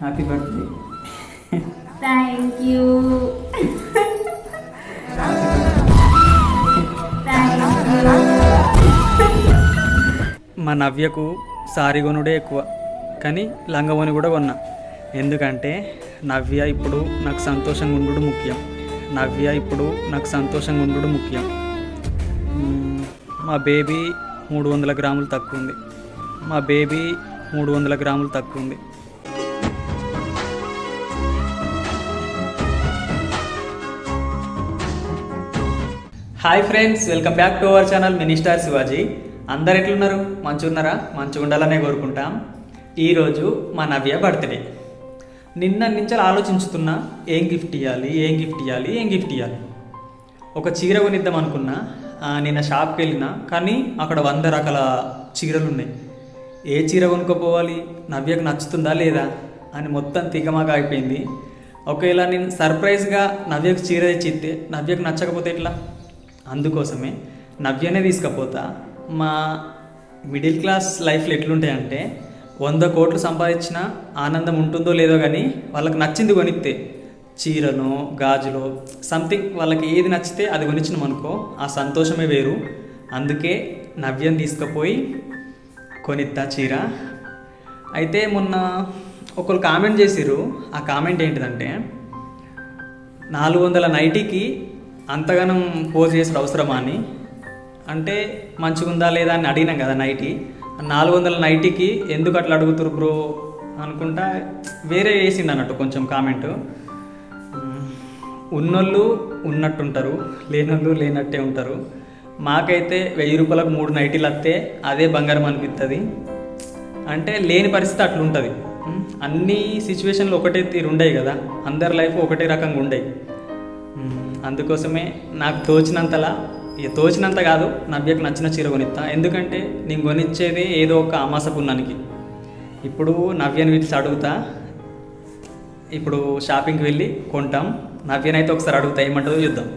Happy birthday thank you మా నవ్యకు sorry కొనుడే ఎక్కువ కానీ లంగవని కూడా కొన్నా. ఎందుకంటే నవ్య ఇప్పుడు నాకు సంతోషంగా ఉండు ముఖ్యం. నవ్య ఇప్పుడు నాకు సంతోషంగా ఉండు ముఖ్యం. మా బేబీ మూడు వందల గ్రాములు తక్కువ ఉంది. మా బేబీ మూడు వందల గ్రాములు తక్కువ ఉంది. Hi friends welcome back to our channel mini star Shivaji. అందరు ఎట్లున్నారు? మంచిగా ఉన్నారా మంచిగా ఉండాలనే కోరుకుంటాం. ఈరోజు మా నవ్య బర్త్డే. నిన్న నుంచి ఆలోచించుతున్నా ఏం గిఫ్ట్ ఇవ్వాలి ఏం గిఫ్ట్ ఇవ్వాలి ఏం గిఫ్ట్ ఇవ్వాలి ఒక చీర కొనిద్దాం అనుకున్నా నిన్న షాప్కి వెళ్ళినా కానీ అక్కడ వంద రకాల చీరలు ఉన్నాయి ఏ చీర కొనుక్కోపోవాలి? నవ్యకు నచ్చుతుందా లేదా? అని మొత్తం తిగమాక అయిపోయింది. ఒకవేళ నేను సర్ప్రైజ్గా నవ్యకు చీర తెచ్చిస్తే నవ్యకు నచ్చకపోతే ఎట్లా? అందుకోసమే నవ్యనే తీసుకపోతా. మా మిడిల్ క్లాస్ లైఫ్లో ఎట్లుంటాయంటే వంద కోట్లు సంపాదించిన ఆనందం ఉంటుందో లేదో కానీ వాళ్ళకి నచ్చింది కొనిస్తే చీరను గాజులో సంథింగ్ వాళ్ళకి ఏది నచ్చితే అది కొనిచ్చినాం అనుకో ఆ సంతోషమే వేరు. అందుకే నవ్యం తీసుకుపోయి కొనిత్తా చీర. అయితే మొన్న ఒకరు కామెంట్ చేసిర్రు. ఆ కామెంట్ ఏంటిదంటే నాలుగు వందల నైటీకి అంతగానం పోజ్ చేసిన అవసరమా అని? అంటే మంచిగా ఉందా లేదా అని అడిగినాం కదా నైటీ. నాలుగు వందల నైటీకి ఎందుకు అట్లా అడుగుతురు బ్రో అనుకుంటా వేరే వేసింది అన్నట్టు కొంచెం కామెంట్. ఉన్నోళ్ళు ఉన్నట్టుంటారు లేనోళ్ళు లేనట్టే ఉంటారు. మాకైతే వెయ్యి రూపాయలకు మూడు నైటీలు వస్తే అదే బంగారం అనిపిస్తుంది అంటే లేని పరిస్థితి అట్లా ఉంటుంది అన్ని సిచ్యువేషన్లు ఒకటే తీరు ఉండయి కదా. అందరి లైఫ్ ఒకటే రకంగా ఉండయి అందుకోసమే నాకు తోచినంతలా ఇక తోచినంత కాదు నవ్యకు నచ్చిన చీర కొనిస్తా ఎందుకంటే నేను కొనిచ్చేది ఏదో ఒక అమాస పున్నానికి. ఇప్పుడు నవ్యని వీటికి అడుగుతా. ఇప్పుడు షాపింగ్కి వెళ్ళి కొంటాం. నవ్యనైతే ఒకసారి అడుగుతా ఏమంటుందో చూద్దాం.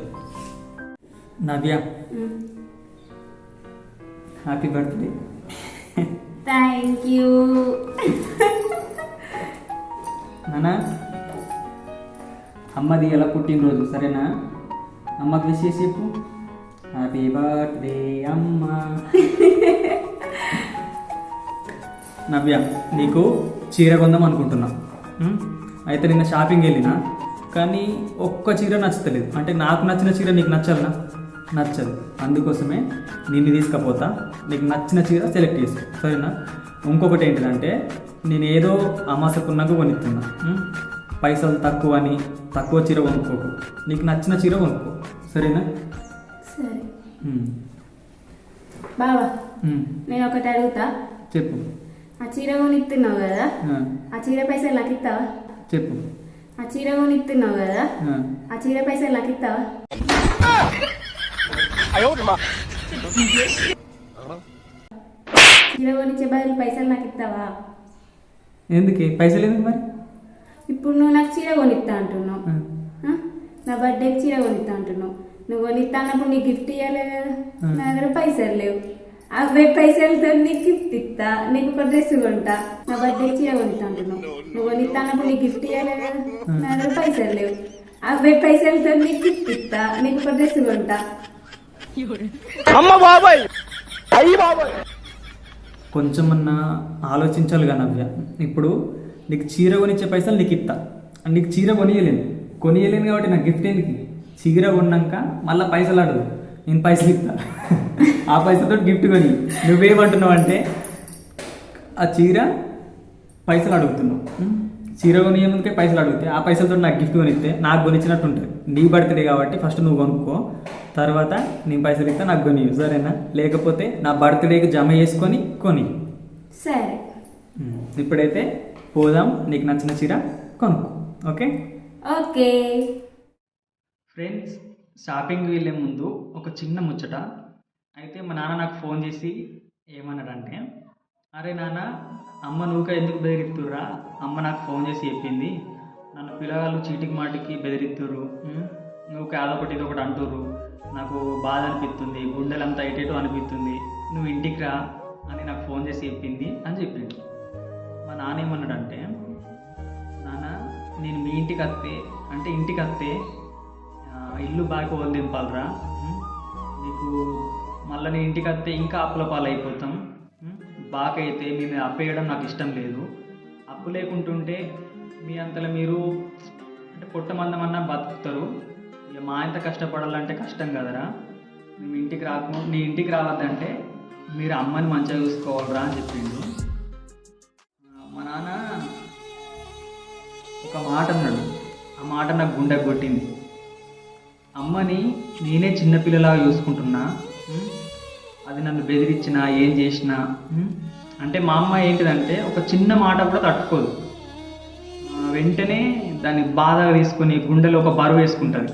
Navya. Happy birthday thank you నానా? అమ్మది ఎలా పుట్టినరోజు? సరేనా? అమ్మకి విష్ చేసి చెప్పు. హ్యాపీ బర్త్డే అమ్మ. నవ్య నీకు చీర కొందాం అనుకుంటున్నా? అయితే నిన్న షాపింగ్ వెళ్ళినా కానీ ఒక్క చీర నచ్చలేదు అంటే నాకు నచ్చిన చీర నీకు నచ్చాలనా? నచ్చదు. అందుకోసమే నిన్ను తీసుకపోతా. నీకు నచ్చిన చీర సెలెక్ట్ చేసుకో సరేనా? ఇంకొకటి ఏంటిదంటే నేను ఏదో అమాసకున్నాక కొనిస్తున్నా? పైసలు తక్కువ అని తక్కువ చీర కొనుక్కోకు నీకు నచ్చిన చీర కొనుక్కో. సరేనా? సరే. బావా. నేను ఒకటి అడుగుతా. చెప్పు. ఆ చీర కొనిస్తున్నావు కదా? ఆ, ఆ చీర పైసలు నాకు ఇస్తావా? చెప్పు. ఆ చీర కొనిస్తున్నావు కదా? ఆ, ఆ చీర పైసలు నాకు ఇస్తావా? చీర కొనిచ్చే బదులు పైసలు నాకు ఇస్తావా? ఎందుకే? పైసలు ఎందుకు మరి? ఇప్పుడు నువ్వు నాకు చీర కొనిస్తా అంటున్నావు? నా బర్త్డేకి చీర కొనిస్తా అంటున్నావు. నువ్వు కొనిస్తా అన్నప్పుడు నీకు గిఫ్ట్ ఇవ్వాలి కదా. నా దగ్గర పైసలు లేవు. అవే పైసలతో నీకు గిఫ్ట్ ఇస్తా. నీకు ఒక డ్రెస్ కొంటా. నా బర్త్డేకి చీర కొనిస్తా అంటున్నావు. నువ్వు కొనిస్తా అన్నప్పుడు నీకు గిఫ్ట్ ఇవ్వాలి కదా. నా దగ్గర పైసలు లేవు. అవే పైసలతో నీకు గిఫ్ట్ ఇస్తా. నీకు ఒక డ్రెస్ కొంటా. కొంచెమన్నా ఆలోచించాలిగా నవ్య. ఇప్పుడు నీకు చీర కొనిచ్చే పైసలు నీకు ఇస్తా నీకు చీర కొనియలేను. కొనియలేను కాబట్టి నాకు గిఫ్ట్ ఎందుకు చీర కొన్నాక మళ్ళీ పైసలు అడదు నేను పైసలు ఇస్తా ఆ పైసలతో గిఫ్ట్ కొని. నువ్వేమంటున్నావు అంటే ఆ చీర పైసలు అడుగుతున్నావు? చీర కొనియముందుకే పైసలు అడిగితే ఆ పైసలతో నాకు గిఫ్ట్ కొనిస్తే నాకు కొనిచ్చినట్టు ఉంటుంది నీ బర్త్డే కాబట్టి ఫస్ట్ నువ్వు కొనుక్కో. తర్వాత నీ పైసలు ఇస్తే నాకు కొని సరేనా? లేకపోతే నా బర్త్డేకి జమ చేసుకొని కొని. సరే. ఇప్పుడైతే పోదాం నీకు నచ్చిన చీర కొనుక్కో. ఓకే? ఓకే. ఫ్రెండ్స్ షాపింగ్ వెళ్ళే ముందు ఒక చిన్న ముచ్చట. అయితే మా నాన్న నాకు ఫోన్ చేసి ఏమన్నాడంటే అరే నాన్న అమ్మ నువ్వుక ఎందుకు బెదిరిస్తుర్రా అమ్మ నాకు ఫోన్ చేసి చెప్పింది. నన్ను పిల్లగాళ్ళు చీటికి మాటికి బెదిరిస్తుర్రు ఉమ్, నువ్వు అదొకటి ఇదొకటి అంటుర్రు. నాకు బాధ అనిపిస్తుంది గుండెలంతా ఎటేటో అనిపిస్తుంది నువ్వు ఇంటికి రా అని నాకు ఫోన్ చేసి చెప్పింది అని చెప్పిండు. మా నాన్న ఏమన్నాడంటే నేను మీ ఇంటికి వస్తే అంటే ఇంటికి వస్తే ఇల్లు బాగా వాళ్ళు దింపాలరా నీకు మళ్ళీ నేను ఇంటికి వస్తే ఇంకా అప్పుల పాలైపోతాం బాగా అయితే మేము అప్పేయడం నాకు ఇష్టం లేదు. అప్పు లేకుంటుంటే మీ అంతలో మీరు అంటే పుట్టమందం అన్నా బతుకుతారు. ఇక మా ఇంత కష్టపడాలంటే కష్టం కదరా. మేము ఇంటికి రాకుండా నీ ఇంటికి రావద్దంటే మీరు అమ్మని మంచిగా చూసుకోవాలరా అని చెప్పిండు. మా నాన్న ఒక మాట అన్నాడు. ఆ మాట నాకు గుండె కొట్టింది. అమ్మని నేనే చిన్నపిల్లలాగా చూసుకుంటున్నా. అది నన్ను బెదిరించినా ఏం చేసినా అంటే మా అమ్మ ఏంటిదంటే ఒక చిన్న మాట కూడా తట్టుకోదు. వెంటనే దాన్ని బాధగా తీసుకొని గుండెలో ఒక బరువు వేసుకుంటుంది.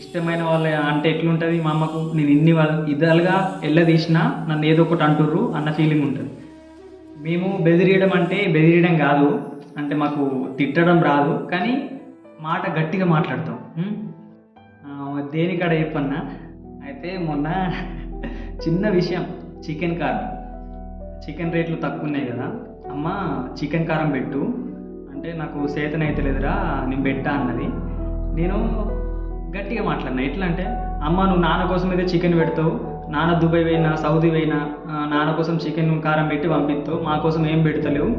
ఇష్టమైన వాళ్ళ అంటే ఎట్లుంటుంది మా అమ్మకు? నేను ఇన్ని వాళ్ళ ఇదాలుగా ఎల్లదీసినా నన్ను ఏదో ఒకటి అంటుర్రు అన్న ఫీలింగ్ ఉంటుంది. మేము బెదిరియడం అంటే బెదిరియడం కాదు. అంటే మాకు తిట్టడం రాదు. కానీ మాట గట్టిగా మాట్లాడతాం. దేనికాడ చెప్పన్నా? అయితే మొన్న చిన్న విషయం. చికెన్ కారం. చికెన్ రేట్లు తక్కువ ఉన్నాయి కదా. అమ్మ చికెన్ కారం పెట్టు. అంటే నాకు సేతన అయితే లేదురా నేను పెట్టా అన్నది. నేను గట్టిగా మాట్లాడినా. ఎట్లా అంటే అమ్మ నువ్వు నాన్న కోసం అయితే చికెన్ పెడతావు. నాన్న దుబాయ్ పోయినా సౌదీ పోయినా నాన్న కోసం చికెన్ కారం పెట్టి పంపిస్తావు మా కోసం ఏం పెడతలేవు.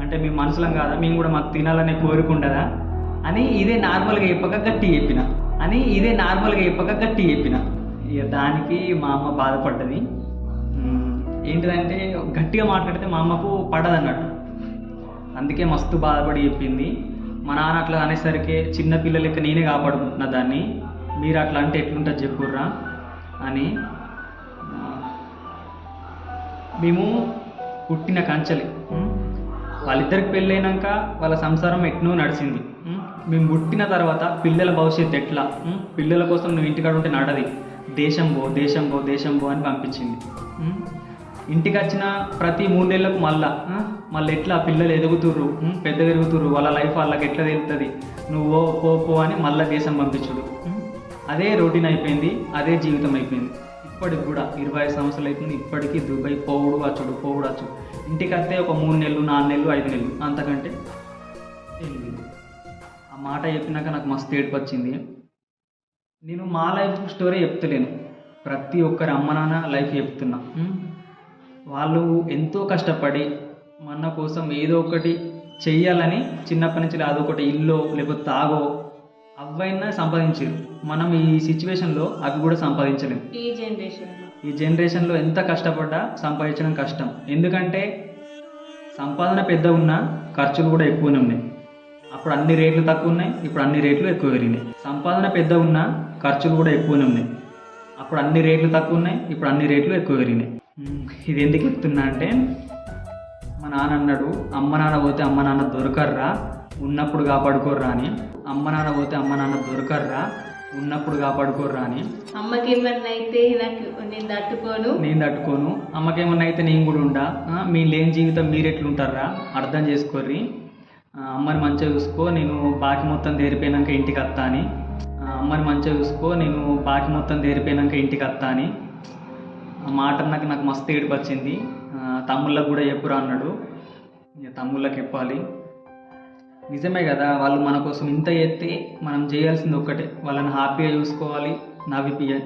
అంటే మేము మనుషులం కాదా? మేము కూడా మాకు తినాలనే కోరిక ఉండదా? అని ఇదే నార్మల్గా చెప్పక గట్టి చెప్పిన. అని ఇదే నార్మల్గా చెప్పక గట్టి చెప్పిన. ఇక దానికి మా అమ్మ బాధపడ్డది. ఏంటిదంటే గట్టిగా మాట్లాడితే మా అమ్మకు పడదన్నట్టు. అందుకే మస్తు బాధపడి చెప్పింది. మా నాన్న అట్లా అనేసరికి చిన్న పిల్లలకి నేనే కాపాడుకుంటున్నా దాన్ని. మీరు అట్లా అంటే ఎట్లుంటుంది చెప్పుర్రా? అని మేము పుట్టిన కంచెలి. వాళ్ళిద్దరికి పెళ్ళైనాక వాళ్ళ సంసారం ఎట్నో నడిచింది మేము పుట్టిన తర్వాత పిల్లల భవిష్యత్తు ఎట్లా? పిల్లల కోసం నువ్వు ఇంటికాడ ఉంటే నడది దేశం పో దేశం పో దేశం పో అని పంపించింది. ఇంటికి వచ్చిన ప్రతి మూడేళ్ళకు మళ్ళా మళ్ళీ ఎట్లా పిల్లలు ఎదుగుతుర్రు? పెద్ద ఎదుగుతుర్రు వాళ్ళ లైఫ్ వాళ్ళకి ఎట్లా తెలుస్తుంది నువ్వు ఓ పో పో అని మళ్ళీ దేశం పంపించుడు. అదే రొటీన్ అయిపోయింది అదే జీవితం అయిపోయింది. ఇప్పటికి కూడా ఇరవై ఐదు సంవత్సరాలు అవుతుంది. ఇప్పటికీ దుబాయ్ పోవుడు వచ్చుడు పోవుడు వచ్చుడు ఇంటికి వస్తే ఒక మూడు నెలలు నాలుగు నెలలు ఐదు నెలలు అంతకంటే ఆ మాట చెప్పినాక నాకు మస్తు ఏడుపు వచ్చింది నేను మా లైఫ్ స్టోరీ చెప్తలేను. ప్రతి ఒక్కరి అమ్మ నాన్న లైఫ్ చెప్తున్నా. వాళ్ళు ఎంతో కష్టపడి మన కోసం ఏదో ఒకటి చెయ్యాలని చిన్నప్పటి నుంచి అదొకటి ఇల్లు లేకపోతే తాగో అవైనా సంపాదించారు మనం ఈ సిచ్యువేషన్లో అవి కూడా సంపాదించలేము ఈ జనరేషన్లో ఈ జనరేషన్లో ఎంత కష్టపడ్డా సంపాదించడం కష్టం. ఎందుకంటే సంపాదన పెద్ద ఉన్నా ఖర్చులు కూడా ఎక్కువనే ఉన్నాయి. అప్పుడు అన్ని రేట్లు తక్కువ ఉన్నాయి ఇప్పుడు అన్ని రేట్లు ఎక్కువ పెరిగినాయి. సంపాదన పెద్ద ఉన్నా ఖర్చులు కూడా ఎక్కువనే ఉన్నాయి. అప్పుడు అన్ని రేట్లు తక్కువ ఉన్నాయి ఇప్పుడు అన్ని రేట్లు ఎక్కువ పెరిగినాయి. ఇది ఎందుకు చెప్తున్నా అంటే మా నాన్న అన్నాడు అమ్మ నాన్న పోతే అమ్మ నాన్న దొరకర్రా ఉన్నప్పుడు కాపాడుకోర్రా అని. అమ్మ నాన్న పోతే అమ్మ నాన్న దొరకర్రా. ఉన్నప్పుడు కాపాడుకోర్రా అని. అమ్మకి ఏమన్నా అయితే నాకు నేను తట్టుకోను? నేను తట్టుకోను. అమ్మకేమన్నా అయితే నేను కూడా ఉండా? మీ లేని జీవితం మీరు ఎట్లుంటారా అర్థం చేసుకోర్రి. అమ్మని మంచిగా చూసుకో నేను బాకి మొత్తం దేరిపోయినాక ఇంటికి వస్తా అని. అమ్మని మంచిగా చూసుకో నేను బాకి మొత్తం దేరిపోయినాక ఇంటికి వస్తా అని. మాట నాకు నాకు మస్తు ఏడుపు వచ్చింది తమ్ముళ్ళకు కూడా చెప్పురా అన్నాడు. తమ్ముళ్ళకి చెప్పాలి. నిజమే కదా వాళ్ళు మన కోసం ఇంత ఎత్తే మనం చేయాల్సింది ఒక్కటే. వాళ్ళని హ్యాపీగా చూసుకోవాలి నవ్విపియ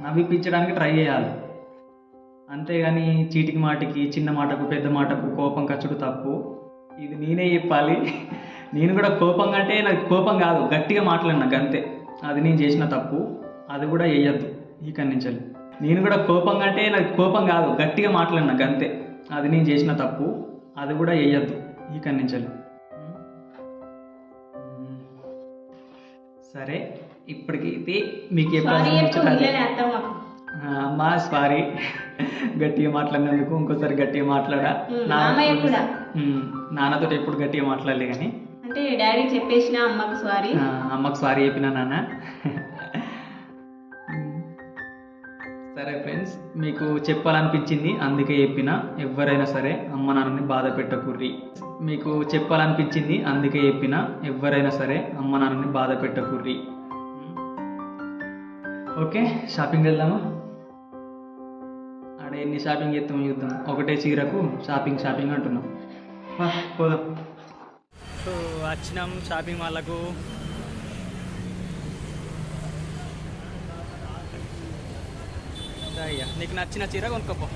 నవ్విపించడానికి ట్రై చేయాలి. అంతేగాని చీటికి మాటికి చిన్న మాటకు పెద్ద మాటకు కోపం ఖర్చుడు తప్పు. ఇది నేనే చెప్పాలి. నేను కూడా కోపం అంటే నాకు కోపం కాదు గట్టిగా మాట్లాడినా గంతే. అది నేను చేసిన తప్పు. అది కూడా వేయద్దు ఈ నుంచి నేను కూడా కోపం అంటే నాకు కోపం కాదు గట్టిగా మాట్లాడినా గంతే. అది నేను చేసిన తప్పు. అది కూడా వేయద్దు ఈ నుంచి సరే ఇప్పటికి ఇది మీకు అమ్మా సారీ గట్టిగా మాట్లాడినందుకు ఇంకోసారి గట్టిగా మాట్లాడా? నాన్నతో ఎప్పుడు గట్టిగా మాట్లాడలే కానీ. అంటే డాడీ చెప్పేసిన అమ్మకు సారీ అమ్మకు సారీ చెప్పిన నాన్న. మీకు చెప్పాలనిపించింది అందుకే చెప్పిన. ఎవరైనా సరే అమ్మ నాన్నని బాధ పెట్టకుర్రి. మీకు చెప్పాలనిపించింది అందుకే చెప్పిన. ఎవరైనా సరే అమ్మ నాన్నని బాధ పెట్టకుర్రి. ఓకే షాపింగ్ వెళ్దామా? ఆడ ఎన్ని షాపింగ్ చేస్తామో చూద్దాం. ఒకటే చీరకు షాపింగ్ షాపింగ్ అంటున్నాం. పోదాం. సో వచ్చినాం షాపింగ్ మాల్లకు దా ఇయ్య. నీకు నచ్చిన చీర కొనుక్కోపో.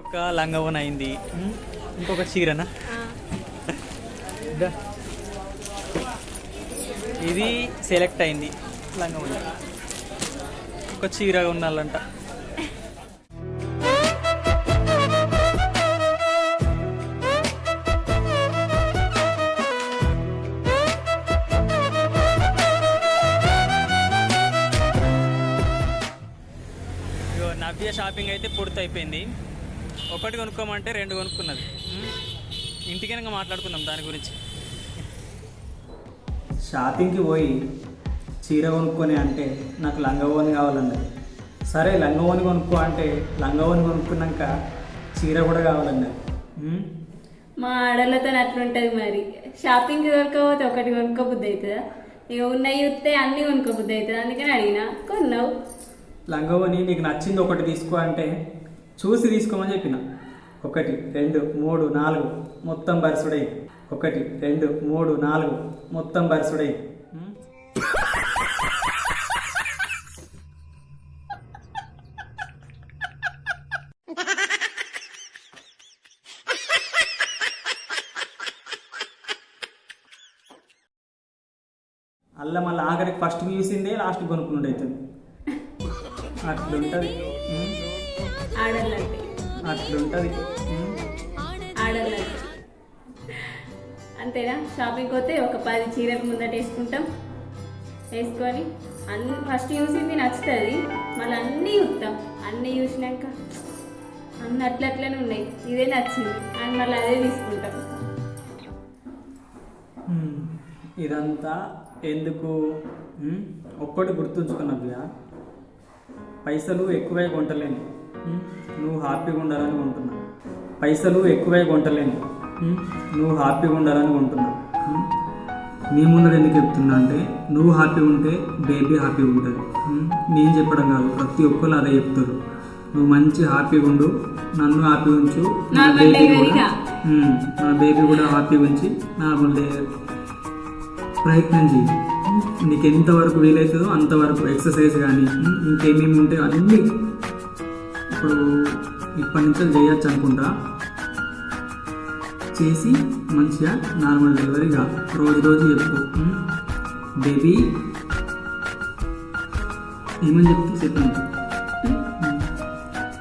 ఒక లంగవన్ అయింది ఇంకొక చీరనా. ఇది సెలెక్ట్ అయింది లంగవన్. ఒక చీర ఉండాలంట నవ్య షాపింగ్ అయితే పూర్తి అయిపోయింది ఒకటి కొనుక్కోమంటే రెండు కొనుక్కున్నది. ఇంటికైనా మాట్లాడుకుందాం దాని గురించి. షాపింగ్కి పోయి చీర కొనుక్కొని అంటే నాకు లంగవోని కావాలన్నది. సరే లంగవోని కొనుక్కో అంటే లంగవోని కొనుక్కున్నాక చీర కూడా కావాలన్నది. మా ఆడలతో అట్లుంటది మరి. షాపింగ్ కొనుక్కోపోతే ఒకటి కొనుక్కోబుద్ది అవుతుందా? ఇక ఉన్నాయి చూస్తే అన్ని కొనుక్కోబుద్ది అవుతుంది? అందుకని అడిగినా. కొన్నావు. లంగవని నీకు నచ్చింది ఒకటి తీసుకో అంటే చూసి తీసుకోమని చెప్పిన. ఒకటి రెండు మూడు నాలుగు మొత్తం బరుసుడై ఒకటి రెండు మూడు నాలుగు మొత్తం బరుసుడై అల్ల మళ్ళీ ఆఖరికి ఫస్ట్ చూసిందే లాస్ట్ కొనుక్కున్నాడు అవుతుంది అట్లుంటుంది. ఆడలంటే. అట్లుంటుంది. ఆడలంటే. అంతేనా? షాపింగ్ పోతే ఒక పది చీరలు ముందట వేసుకుంటాం. వేసుకొని అన్ని ఫస్ట్ చూసింది నచ్చుతుంది. మళ్ళీ అన్నీ చూస్తాం. అన్నీ చూసినాక అన్ని అట్లట్లనే ఉన్నాయి. ఇదే నచ్చింది. అని మళ్ళీ అదే తీసుకుంటాం. ఇదంతా ఎందుకు? ఒక్కటి గుర్తుంచుకున్నట్టుగా పైసలు ఎక్కువై కొంటలేను? నువ్వు హ్యాపీగా ఉండాలని కొంటున్నా పైసలు ఎక్కువై కొంటలేను? నువ్వు హ్యాపీగా ఉండాలని కొంటున్నా? నీ ముందర ఎందుకు చెప్తున్నా అంటే నువ్వు హ్యాపీగా ఉంటే బేబీ హ్యాపీగా ఉంటుంది? నేను చెప్పడం కాదు ప్రతి ఒక్కరు అదే చెప్తారు నువ్వు మంచి హ్యాపీగా ఉండు నన్ను హ్యాపీ ఉంచు నా బేబీ కూడా. నా బేబీ కూడా హ్యాపీ ఉంచి నార్మల్ ప్రయత్నం చేయి. నీకు ఎంతవరకు వీలవుతుందో అంతవరకు ఎక్సర్సైజ్ కానీ ఇంకేమేమి ఉంటాయో అన్నీ ఇప్పుడు ఇప్పటి నుంచి చేయొచ్చు అనుకుంటా. చేసి మంచిగా నార్మల్ డెలివరీగా రోజు రోజు చెప్పు. బేబీ ఏమని చెప్తే చెప్పండి.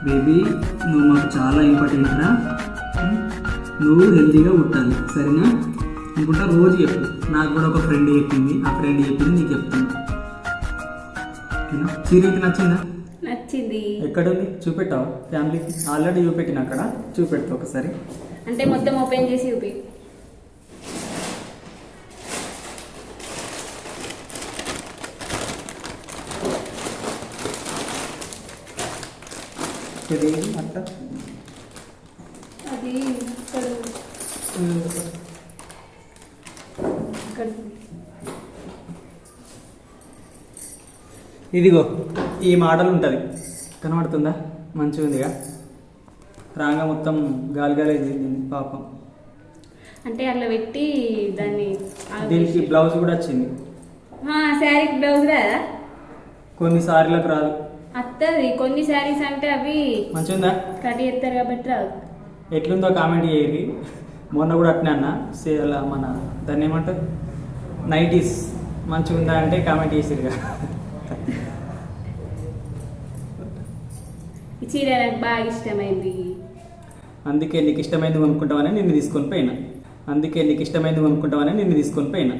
బేబీ నువ్వు మాకు చాలా ఇంపార్టెంట్ రా. నువ్వు హెల్తీగా ఉంటాను సరేనా? అనుకుంటా రోజు చెప్పు. నాకు కూడా ఒక ఫ్రెండ్ చెప్పింది. ఆ ఫ్రెండ్ చెప్పింది నీకు చెప్తున్నా చీరకి నచ్చిందా? నచ్చింది. ఎక్కడుంది? చూపెట్టావా? ఫ్యామిలీకి ఆల్రెడీ చూపెట్టిన అక్కడ? చూపెడతా ఒకసారి. అంటే మొత్తం ఓపెన్ చేసి చూపి. అది ఇదిగో ఈ మోడల్ ఉంటుంది. కనబడుతుందా? మంచిగా ఉందిగా. రాగా మొత్తం గాలి గాలి పాపం. అంటే అట్లా పెట్టి దాన్ని దీనికి బ్లౌజ్ కూడా వచ్చింది. శారీకి బ్లౌజ్ కదా కొన్ని సారీలకు రాదు. అత్తది కొన్ని శారీస్ అంటే అవి మంచిగా ఉందా? కట్ చేస్తారు కాబట్టి రాదు. ఎట్లుందో కామెంట్ చేయరి మొన్న కూడా అట్నే అన్న. సే- అలా మన దాన్ని ఏమంటారు? నైటీస్ మంచిగా ఉందా అంటే కామెంట్ చేసిరుగా ఈ చీర నాకు బాగా ఇష్టమైంది. అందుకే నీకు ఇష్టమైంది కొనుక్కుంటామని నిన్ను తీసుకొని పోయినా. అందుకే నీకు ఇష్టమైంది కొనుక్కుంటామని నిన్ను తీసుకొని పోయినా.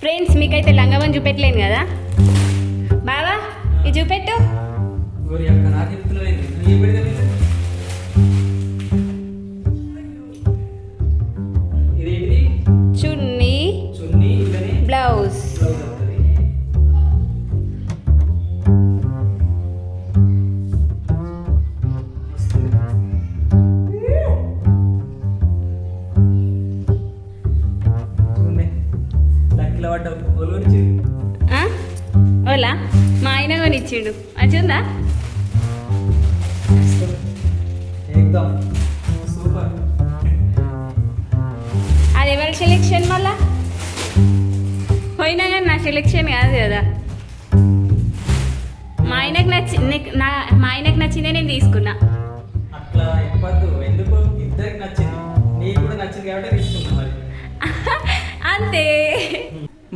ఫ్రెండ్స్ మీకైతే లంగమని చూపెట్టలేను కదా? బావా ఇది చూపెట్టు. చున్నీ బ్లౌజ్. ఓలా? మా ఆయన కొనిచ్చిండు. మంచిగా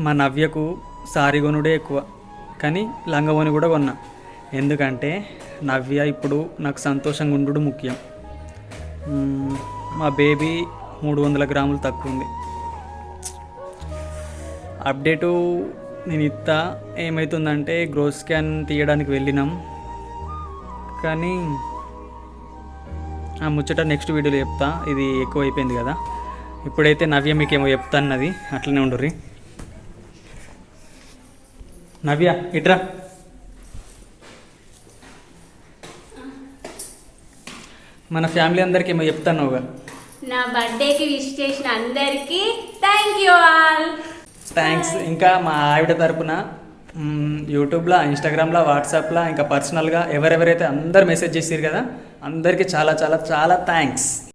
మా నవ్యకు సారీ కొనుడే ఎక్కువ కానీ లంగవని కూడా కొన్నా. ఎందుకంటే నవ్య ఇప్పుడు నాకు సంతోషంగా ఉండడు ముఖ్యం. మా బేబీ మూడు వందల గ్రాములు తక్కువ ఉంది అప్డేటు నేను ఇస్తా ఏమవుతుందంటే గ్రోత్ స్కాన్ తీయడానికి వెళ్ళినాం. కానీ ఆ ముచ్చట నెక్స్ట్ వీడియోలో చెప్తా ఇది ఎక్కువ అయిపోయింది కదా. ఇప్పుడైతే నవ్య మీకేమో చెప్తా అన్నది అట్లనే ఉండుర్రి. నవ్య ఇట్రా. మన ఫ్యామిలీ అందరికి ఏమో చెప్తానుగా నా బర్త్డేకి విష్ చేసిన అందరికీ థ్యాంక్ యూ ఆల్ థ్యాంక్స్ ఇంకా మా ఆవిడ తరపున యూట్యూబ్లో ఇన్స్టాగ్రామ్లో వాట్సాప్లో ఇంకా పర్సనల్గా ఎవరెవరైతే అందరు మెసేజ్ చేసారు కదా అందరికీ చాలా చాలా చాలా థ్యాంక్స్